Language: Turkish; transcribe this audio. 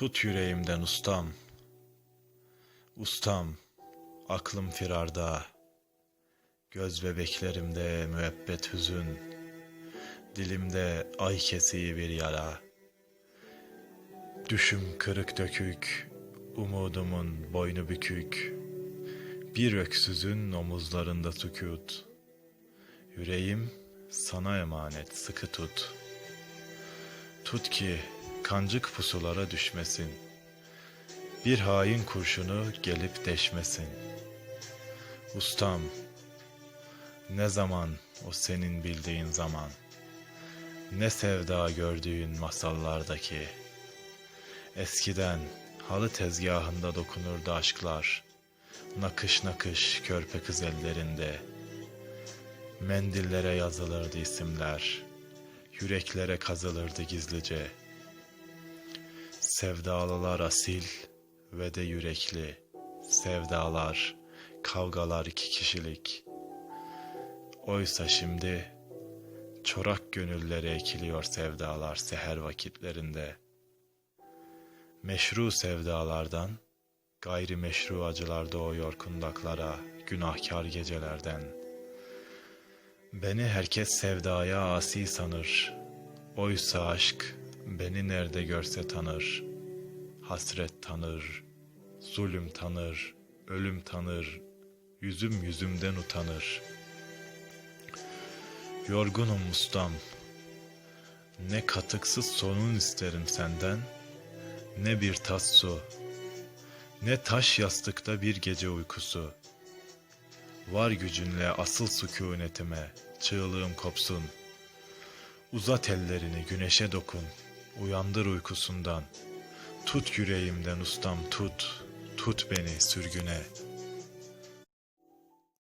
Tut yüreğimden ustam. Ustam, aklım firarda. Göz bebeklerimde müebbet hüzün. Dilimde ay kesiği bir yara. Düşüm kırık dökük, umudumun boynu bükük. Bir öksüzün omuzlarında sükut. Yüreğim sana emanet sıkı tut. Tut ki kancık pusulara düşmesin. Bir hain kurşunu gelip deşmesin. Ustam, ne zaman o senin bildiğin zaman, ne sevda gördüğün masallardaki. Eskiden halı tezgahında dokunurdu aşklar, nakış nakış körpe kız ellerinde. Mendillere yazılırdı isimler, yüreklere kazılırdı gizlice. Sevdalılar asil ve de yürekli, sevdalar, kavgalar iki kişilik. Oysa şimdi çorak gönüllere ekiliyor sevdalar seher vakitlerinde. Meşru sevdalardan, gayri meşru acılar doğuyor kundaklara, günahkar gecelerden. Beni herkes sevdaya asi sanır. Oysa aşk beni nerede görse tanır. Hasret tanır, zulüm tanır, ölüm tanır, yüzüm yüzümden utanır. Yorgunum ustam, ne katıksız sonun isterim senden, ne bir tas su, ne taş yastıkta bir gece uykusu. Var gücünle asıl sükunetime, çığlığım kopsun. Uzat ellerini güneşe dokun, uyandır uykusundan. Tut yüreğimden ustam tut, tut beni sürgüne.''